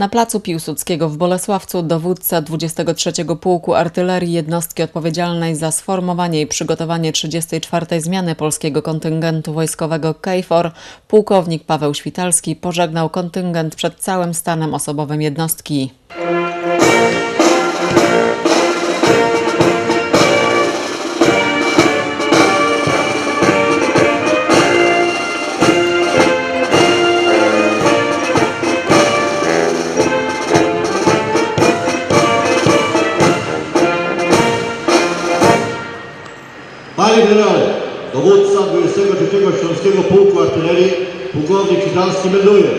Na placu Piłsudskiego w Bolesławcu dowódca 23 Pułku Artylerii jednostki odpowiedzialnej za sformowanie i przygotowanie 34. zmiany polskiego kontyngentu wojskowego KFOR, pułkownik Paweł Świtalski pożegnał kontyngent przed całym stanem osobowym jednostki. Panie generale, dowódca 23 Śląskiego Pułku Artylerii, pułkownik Świtalski melduje.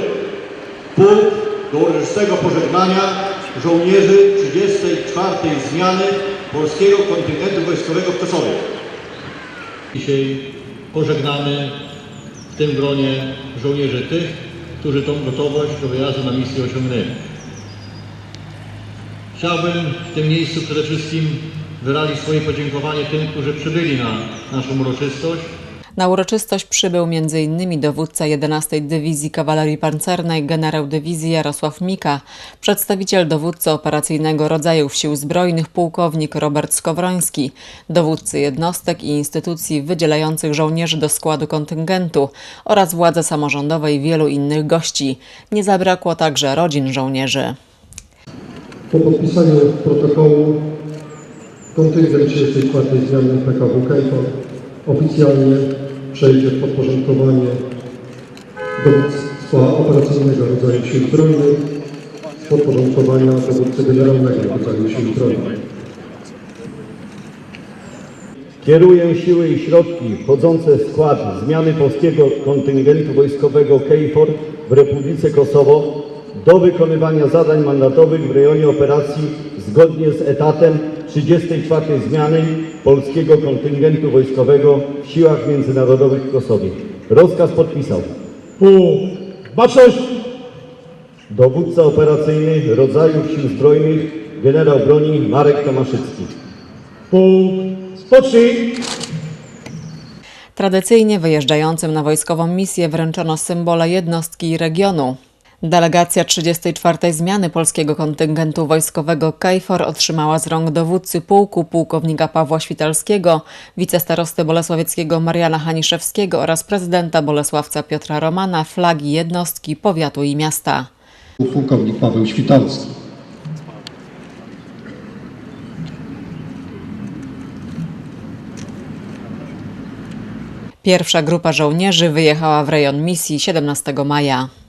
Pułk do uroczystego pożegnania żołnierzy 34. zmiany polskiego kontyngentu wojskowego w Kosowie. Dzisiaj pożegnamy w tym gronie żołnierzy tych, którzy tą gotowość do wyjazdu na misję osiągnęli. Chciałbym w tym miejscu przede wszystkim wyrazić swoje podziękowanie tym, którzy przybyli na naszą uroczystość. Na uroczystość przybył m.in. dowódca 11 Dywizji Kawalerii Pancernej generał dywizji Jarosław Mika, przedstawiciel dowódcy operacyjnego rodzajów sił zbrojnych pułkownik Robert Skowroński, dowódcy jednostek i instytucji wydzielających żołnierzy do składu kontyngentu oraz władze samorządowe i wielu innych gości. Nie zabrakło także rodzin żołnierzy. Po podpisaniu protokołu kontyngent 34 zmiany PKW KFOR oficjalnie przejdzie w podporządkowanie dowództwa operacyjnego rodzaju sił zbrojnych podporządkowania dowódcy generalnego rodzaju sił zbrojnych. Kieruję siły i środki wchodzące w skład zmiany polskiego kontyngentu wojskowego KFOR w Republice Kosowo do wykonywania zadań mandatowych w rejonie operacji zgodnie z etatem 34 zmiany polskiego kontyngentu wojskowego w siłach międzynarodowych w Kosowie. Rozkaz podpisał Pułk Baczność! dowódca operacyjny rodzajów sił zbrojnych generał broni Marek Tomaszycki. Pułk Spocznij! Tradycyjnie wyjeżdżającym na wojskową misję wręczono symbole jednostki i regionu. Delegacja 34. zmiany polskiego kontyngentu wojskowego KFOR otrzymała z rąk dowódcy pułku pułkownika Pawła Świtalskiego, wicestarosty bolesławieckiego Mariana Haniszewskiego oraz prezydenta Bolesławca Piotra Romana flagi jednostki, powiatu i miasta. Pułkownik Paweł Świtalski. Pierwsza grupa żołnierzy wyjechała w rejon misji 17 maja.